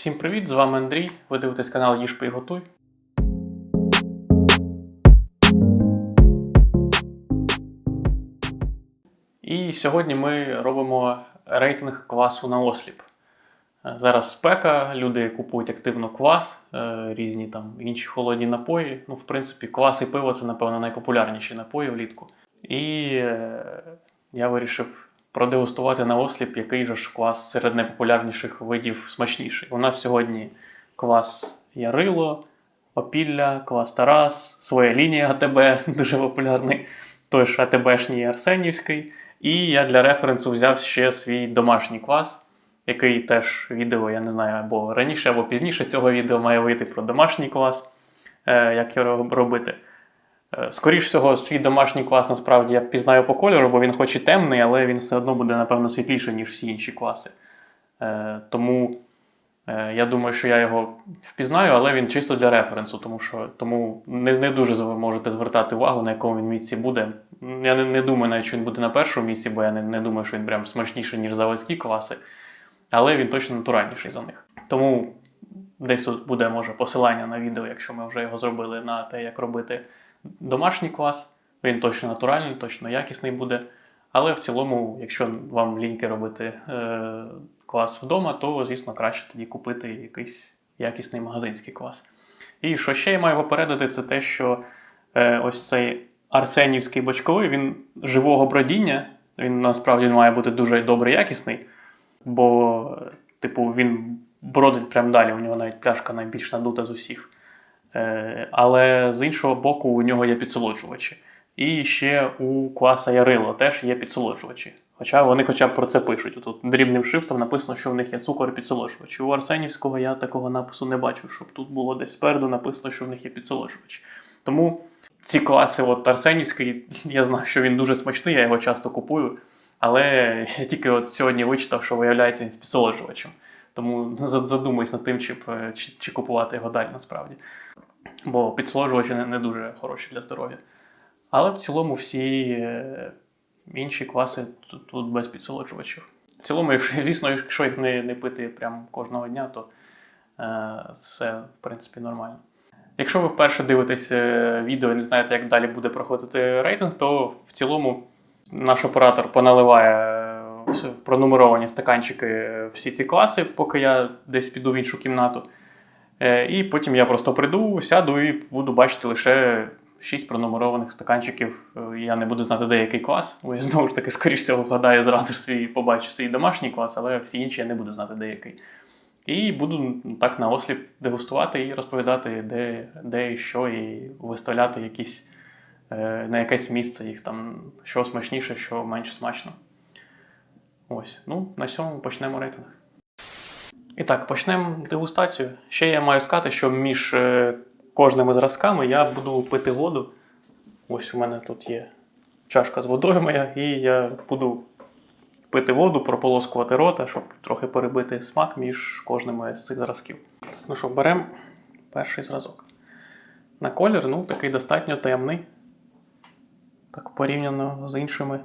Всім привіт! З вами Андрій. Ви дивитесь канал Їж Пий Готуй. І сьогодні ми робимо рейтинг квасу на осліп. Е, Зараз спека, люди купують активно квас, е, різні там інші холодні напої. Ну, в принципі, квас і пиво це, напевно, найпопулярніші напої влітку. І е, я вирішив продегустувати на осліп, який же ж квас серед найпопулярніших видів смачніший. У нас сьогодні квас Ярило, Опілля, квас Тарас, своя лінія АТБ, дуже популярний, той ж АТБшній Арсенівський. І я для референсу взяв ще свій домашній квас, який теж відео, я не знаю, або раніше, або пізніше цього відео має вийти про домашній квас, е, як його робити. Е, Скоріш всього, свій домашній квас насправді я впізнаю по кольору, бо він хоч і темний, але він все одно буде, напевно, світліший, ніж всі інші кваси. Е, Тому е, я думаю, що я його впізнаю, але він чисто для референсу, тому що тому не, не дуже ви можете звертати увагу, на якому він місці буде. Я не, не думаю, навіть що він буде на першому місці, бо я не, не думаю, що він прям смачніший, ніж заводські кваси. Але він точно натуральніший за них. Тому десь тут буде, може, посилання на відео, якщо ми вже його зробили на те, як робити домашній квас. Він точно натуральний, точно якісний буде. Але в цілому, якщо вам ліньки робити е, квас вдома, то, звісно, краще тоді купити якийсь якісний магазинський квас. І що ще я маю попередити, це те, що е, ось цей арсенівський бочковий, він живого бродіння, він насправді має бути дуже добре якісний, бо, типу, він бродить прямо далі, у нього навіть пляшка найбільш надута з усіх. Е, але з іншого боку, у нього є підсолоджувачі. І ще у кваса Ярило теж є підсолоджувачі. Хоча вони хоча б про це пишуть. Тут дрібним шрифтом написано, що в них є цукор і підсолоджувачі. У Арсенівського я такого напису не бачив, щоб тут було десь спереду написано, що в них є підсолоджувачі. Тому ці класи, от Арсенівський, я знаю, що він дуже смачний, я його часто купую. Але я тільки от сьогодні вичитав, що виявляється він з підсолоджувачем. Тому за- задумайся над тим, чи, чи, чи купувати його далі насправді. Бо підсолоджувачі не, дуже хороші для здоров'я. Але в цілому всі е, інші кваси тут, без підсолоджувачів. В цілому, якщо, звісно, якщо їх не, не пити прям кожного дня, то е, все в принципі нормально. Якщо ви вперше дивитесь е, відео і не знаєте, як далі буде проходити рейтинг, то в цілому наш оператор поналиває е, пронумеровані стаканчики всі ці класи, поки я десь піду в іншу кімнату. Е, І потім я просто прийду, сяду і буду бачити лише 6 пронумерованих стаканчиків. Е, Я не буду знати, де який клас, бо я знову ж таки, скоріш всього, вгадаю зразу свій, побачу свій домашній клас, але всі інші я не буду знати, де який. І буду так на осліп дегустувати і розповідати, де, де і що, і виставляти якісь, е, на якесь місце їх там, що смачніше, що менш смачно. Ось, ну, на цьому почнемо рейтинг. І так, почнемо дегустацію. Ще я маю сказати, що між е, кожними зразками я буду пити воду. Ось у мене тут є чашка з водою моя, і я буду пити воду, прополоскувати рота, щоб трохи перебити смак між кожним з цих зразків. Ну що, беремо перший зразок. На колір, ну, такий достатньо темний. Так порівняно з іншими.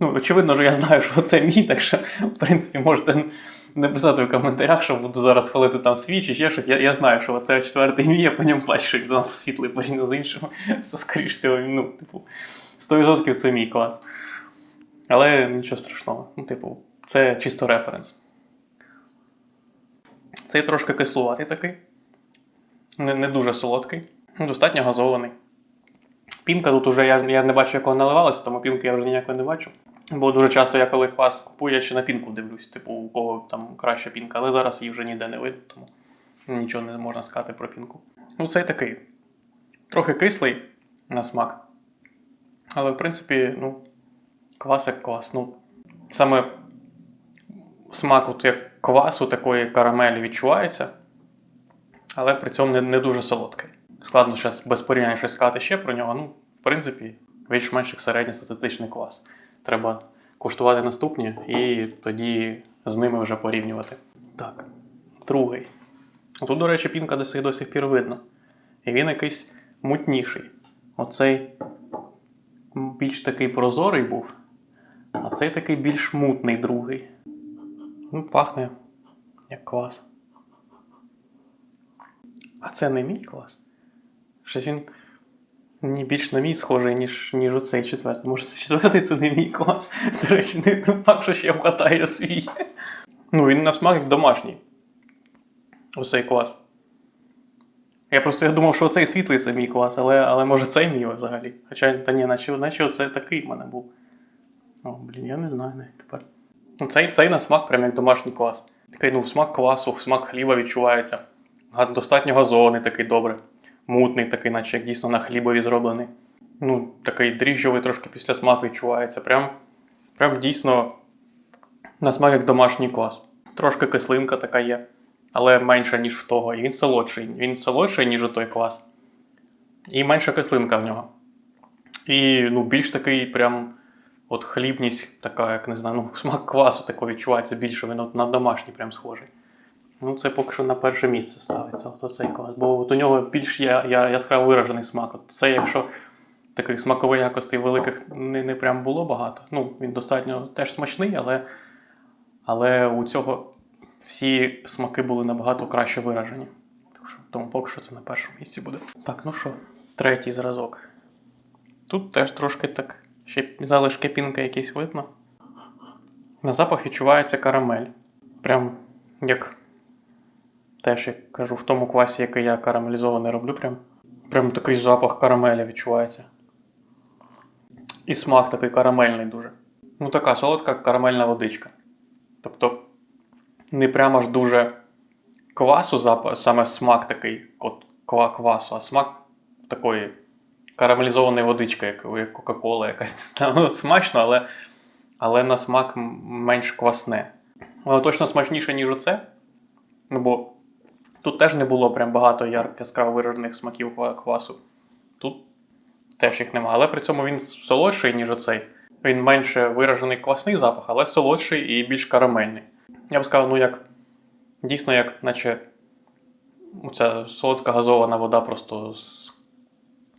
Ну, очевидно, що я знаю, що це мій, так що, в принципі, можете написати в коментарях, що буду зараз хвалити там свій чи ще щось. Я, я знаю, що це четвертий мій, я по ньому бачу, що він занадто світлий порівняно з іншими. Це, скоріш всього, ну, типу, 100% це мій клас. Але нічого страшного. Ну, типу, це чисто референс. Цей трошки кислуватий такий. Не, не дуже солодкий. Достатньо газований. Пінка тут уже я, я не бачу, як вона наливалася, тому пінки я вже ніякої не бачу. Бо дуже часто я коли квас купую, я ще на пінку дивлюсь, типу, у кого там краща пінка, але зараз її вже ніде не видно, тому нічого не можна сказати про пінку. Ну, цей такий. Трохи кислий на смак. Але, в принципі, ну, квас як квас. Ну, саме смак от як квасу такої карамелі відчувається, але при цьому не, не дуже солодкий. Складно зараз без порівняння щось сказати ще про нього. Ну, в принципі, більш-менш як середньостатистичний квас. Треба куштувати наступні і тоді з ними вже порівнювати. Так, другий. Тут, до речі, пінка десь до сих пір видно. І він якийсь мутніший. Оцей більш такий прозорий був, а цей такий більш мутний другий. Ну, пахне як квас. А це не мій клас? Щось він мені більш на мій схожий, ніж, ніж оцей четвертий. Може, це четвертий це не мій клас. До речі, не факт, що ще вгадає свій. Ну, він на смак як домашній. Оцей клас. Я просто я думав, що оцей світлий це мій клас, але, але може цей мій взагалі. Хоча, та ні, наче, наче оце такий в мене був. О, блін, я не знаю навіть тепер. Ну, цей, цей на смак прям як домашній клас. Такий, ну, смак квасу, смак хліба відчувається. Достатньо газований такий добре. Мутний такий, наче як дійсно на хлібові зроблений. Ну, такий дріжджовий трошки після смаку відчувається. Прям, прям дійсно на смак як домашній квас. Трошки кислинка така є, але менша, ніж в того. І він солодший. Він солодший, ніж у той квас. І менша кислинка в нього. І ну, більш такий прям от хлібність, така, як не знаю, ну, смак квасу такий відчувається більше, він от на домашній прям схожий. Ну, це поки що на перше місце ставиться, от оцей квас. Бо от у нього більш я, я, яскраво виражений смак. От це якщо таких смакових якостей великих не, не прям було багато. Ну, він достатньо теж смачний, але, але у цього всі смаки були набагато краще виражені. Тому поки що це на першому місці буде. Так, ну що, третій зразок. Тут теж трошки так, ще залишки пінка якісь видно. На запах відчувається карамель. Прям як теж, як кажу, в тому квасі, який я карамелізований роблю, прям, прям такий запах карамеля відчувається. І смак такий карамельний дуже. Ну, така солодка карамельна водичка. Тобто, не прямо ж дуже квасу, саме смак такий от ква- квасу, а смак такої карамелізованої водички, як, як Кока-Кола якась. не знаю. Смачно, але, але на смак менш квасне. Воно точно смачніше, ніж оце. Ну, бо тут теж не було прям багато яскраво виражених смаків квасу. Тут теж їх нема. Але при цьому він солодший, ніж оцей. Він менше виражений квасний запах, але солодший і більш карамельний. Я б сказав, ну як дійсно, як наче ця солодка газована вода просто з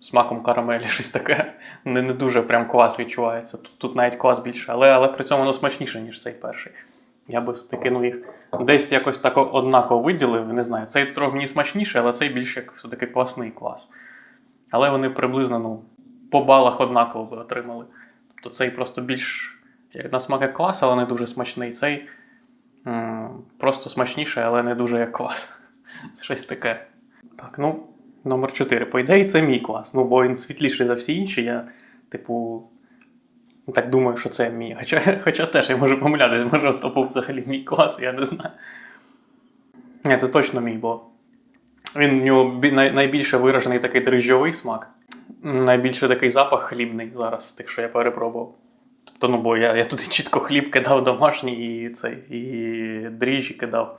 смаком карамелі, щось таке. Не, не дуже прям квас відчувається. Тут, тут навіть квас більше, але, але при цьому воно смачніше, ніж цей перший. Я би таки ну, їх десь якось так однаково виділив, не знаю. Цей трохи мені смачніший, але цей більш як все-таки квасний квас. Але вони приблизно ну, по балах однаково би отримали. Тобто цей просто більш як на смак як квас, але не дуже смачний. Цей м, просто смачніший, але не дуже як квас. Щось таке. Так, ну, номер 4. По ідеї, це мій клас. Ну, бо він світліший за всі інші. Я, типу, так думаю, що це мій. Хоча, хоча теж я можу помилятись, може, то був взагалі мій клас, я не знаю. Ні, це точно мій, бо він в нього найбільше виражений такий дріжджовий смак. Найбільше такий запах хлібний зараз з тих, що я перепробував. Тобто, ну, бо я, я туди чітко хліб кидав домашній і цей, і дріжджі кидав.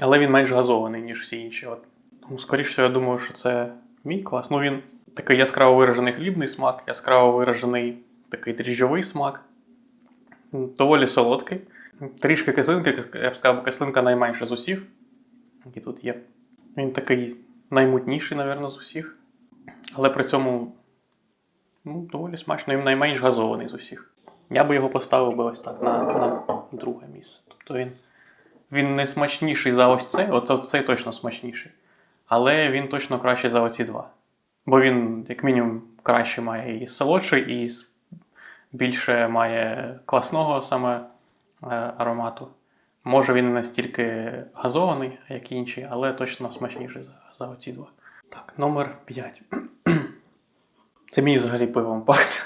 Але він менш газований, ніж всі інші. От. Тому, скоріше, я думаю, що це мій клас. Ну, він такий яскраво виражений хлібний смак, яскраво виражений такий дріжджовий смак. Доволі солодкий. Трішки кислинки, я б сказав, кислинка найменша з усіх, які тут є. Він такий наймутніший, напевно, з усіх. Але при цьому ну, доволі смачно, він найменш газований з усіх. Я би його поставив би ось так на, на друге місце. Тобто він, він не смачніший за ось цей, от цей точно смачніший. Але він точно кращий за оці два. Бо він, як мінімум, краще має і солодший, і більше має класного саме е, аромату. Може він не настільки газований, як і інші, але точно смачніший за, за оці два. Так, номер 5. Це мені взагалі пивом пахне.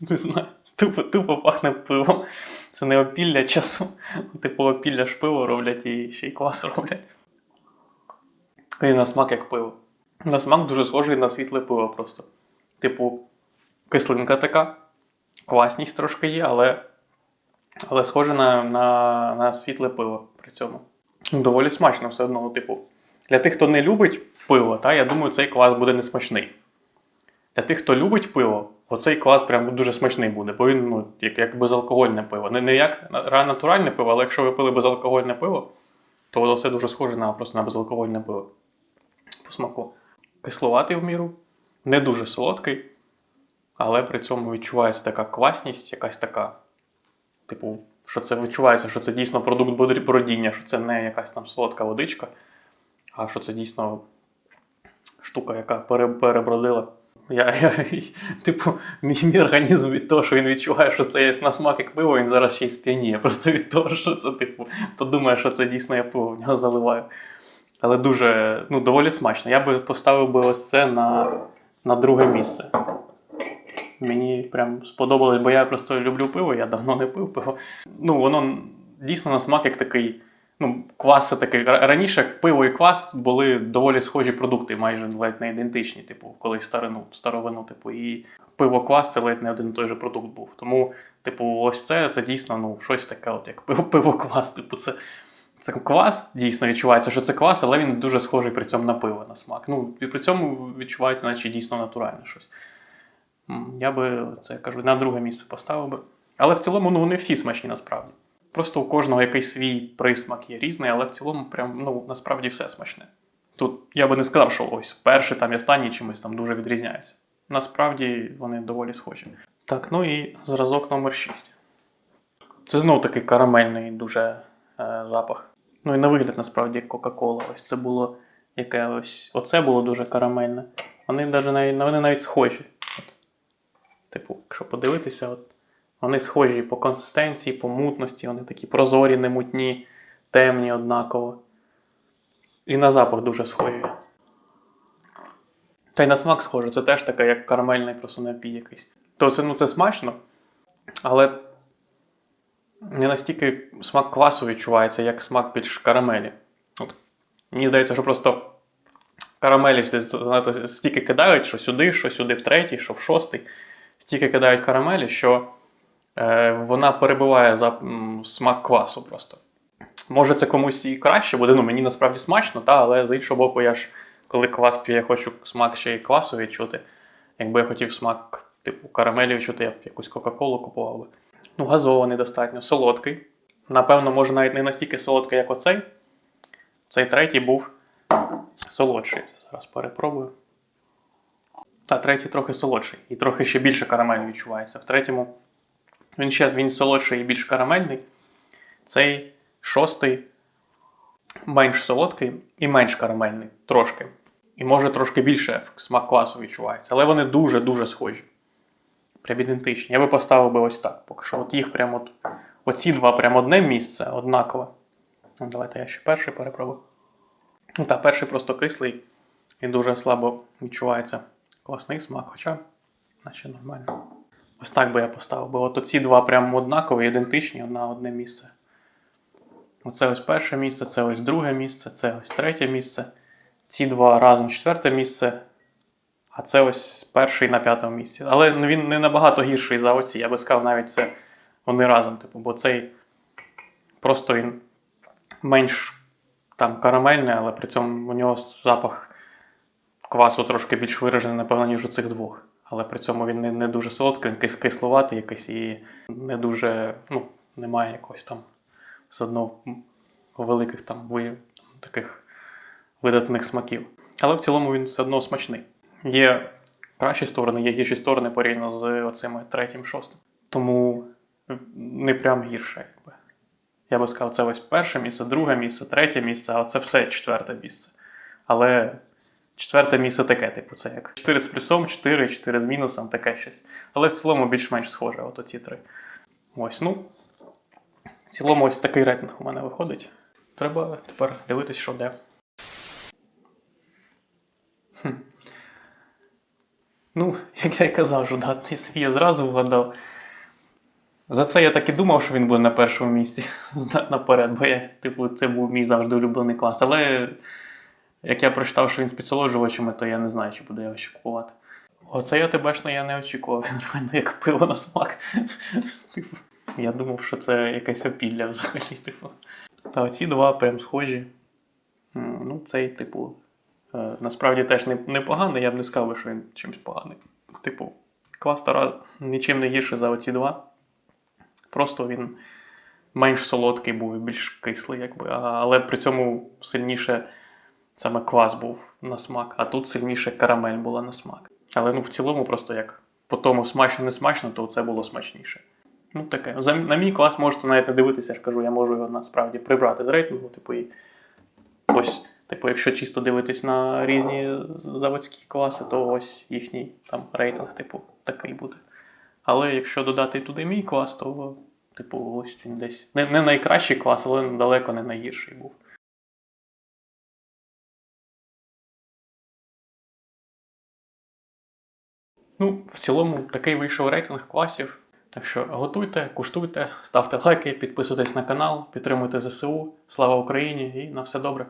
Не знаю. Тупо, тупо пахне пивом. Це не опілля часу. Типу опілля ж пиво роблять і ще й клас роблять. І на смак як пиво. На смак дуже схожий на світле пиво просто. Типу, кислинка така, класність трошки є, але, але схоже на, на, на світле пиво при цьому. Доволі смачно все одно. Ну, типу, для тих, хто не любить пиво, та, я думаю, цей квас буде несмачний. Для тих, хто любить пиво, оцей квас прям дуже смачний буде, бо він ну, як, як безалкогольне пиво. Не, не як натуральне пиво, але якщо ви пили безалкогольне пиво, то воно все дуже схоже на просто на безалкогольне пиво. По смаку. Кисловатий в міру, не дуже солодкий, але при цьому відчувається така квасність, якась така. Типу, що це відчувається, що це дійсно продукт бродіння, що це не якась там солодка водичка, а що це дійсно штука, яка перебродила. Я, я, типу, мій, мій організм від того, що він відчуває, що це є на смак як пиво, він зараз ще й сп'яніє. Просто від того, що це, типу, подумає, що це дійсно я пиво в нього заливаю. Але дуже, ну, доволі смачно. Я би поставив би ось це на, на друге місце. Мені прям сподобалось, бо я просто люблю пиво, я давно не пив пиво. Ну, воно дійсно на смак як такий. Ну, квас такий. Раніше пиво і квас були доволі схожі продукти, майже ледь не ідентичні, типу, коли старину, старовину, типу, і пиво квас це ледь не один і той же продукт був. Тому, типу, ось це, це дійсно ну, щось таке, от як пиво, пиво квас. Типу, це, це квас дійсно відчувається, що це квас, але він дуже схожий при цьому на пиво на смак. Ну, і при цьому відчувається, наче дійсно натуральне щось. Я би це я кажу, на друге місце поставив би. Але в цілому ну, вони всі смачні насправді. Просто у кожного якийсь свій присмак є різний, але в цілому, прям, ну, насправді все смачне. Тут я би не сказав, що ось перший там і останній чимось там дуже відрізняються. Насправді вони доволі схожі. Так, ну і зразок номер 6. Це знову такий карамельний дуже е, запах. Ну і на вигляд насправді як Кока-Кола. Ось це було яке ось. Оце було дуже карамельне. Вони навіть, вони навіть схожі. Типу, якщо подивитися, от, вони схожі по консистенції, по мутності, вони такі прозорі, немутні, темні однаково. І на запах дуже схожі. Та й на смак схоже, це теж таке, як карамельний просто напій якийсь. То це, ну, це смачно, але не настільки смак квасу відчувається, як смак більш карамелі. От. Мені здається, що просто карамелі стільки кидають, що сюди, що сюди в третій, що в шостий, стільки кидають карамелі, що е, вона перебиває за, м, смак квасу просто. Може, це комусь і краще буде, ну мені насправді смачно, та, але з іншого боку, я ж коли квас п'ю, я хочу смак ще й квасу відчути. Якби я хотів смак, типу, карамелі відчути, я б якусь Кока-Колу купував би. Ну, газований достатньо, солодкий. Напевно, може навіть не настільки солодкий, як оцей. Цей третій був солодший. Зараз перепробую. Та, третій трохи солодший. І трохи ще більше карамелі відчувається. В третьому він ще він солодший і більш карамельний. Цей шостий менш солодкий і менш карамельний. Трошки. І може трошки більше смак квасу відчувається. Але вони дуже-дуже схожі. Прям ідентичні. Я би поставив би ось так. Поки що от їх прямо от, оці два прямо одне місце, однакове. Ну, давайте я ще перший перепробую. Ну та перший просто кислий і дуже слабо відчувається класний смак, хоча наче нормально. Ось так би я поставив. Бо от оці два прямо однакові, ідентичні на одне місце. Оце ось перше місце, це ось друге місце, це ось третє місце. Ці два разом четверте місце. А це ось перший на п'ятому місці. Але він не набагато гірший за оці. Я би сказав, навіть це вони разом. Типу, бо цей просто він менш там карамельний, але при цьому у нього запах квасу трошки більш виражений, напевно, ніж у цих двох. Але при цьому він не, не дуже солодкий, він кисловатий якийсь і не дуже, ну, немає якогось там все одно великих там таких видатних смаків. Але в цілому він все одно смачний. Є кращі сторони, є гірші сторони порівняно з оцими третім, шостим. Тому не прям гірше, якби. Я би сказав, це ось перше місце, друге місце, третє місце, а це все четверте місце. Але четверте місце таке, типу, це як 4 з плюсом, 4, 4 з мінусом, таке щось. Але в цілому більш-менш схоже, от оці три. Ось, ну. В цілому ось такий рейтинг у мене виходить. Треба тепер дивитись, що де. Ну, як я й казав, що датний свій я зразу вгадав. За це я так і думав, що він буде на першому місці наперед, бо я, типу, це був мій завжди улюблений клас. Але як я прочитав, що він з підсолоджувачами, то я не знаю, чи буду його ще купувати. Оце я тебе я не очікував. Він реально як пиво на смак. Я думав, що це якесь опілля взагалі. Типу. Та оці два прям схожі. Ну, цей, типу, е, насправді теж непоганий, я б не сказав, що він чимось поганий. Типу, клас Тарас нічим не гірше за оці два. Просто він менш солодкий був і більш кислий, якби. Але при цьому сильніше саме квас був на смак, а тут сильніше карамель була на смак. Але ну, в цілому, просто як по тому смачно не смачно, то це було смачніше. Ну, таке. На мій клас можете навіть не дивитися, я ж кажу, я можу його насправді прибрати з рейтингу, типу, і ось Типу, якщо чисто дивитись на різні заводські класи, то ось їхній там рейтинг, типу, такий буде. Але якщо додати туди мій клас, то, типу, ось він десь. Не, не найкращий клас, але далеко не найгірший був. Ну, в цілому, такий вийшов рейтинг класів. Так що готуйте, куштуйте, ставте лайки, підписуйтесь на канал, підтримуйте ЗСУ. Слава Україні і на все добре!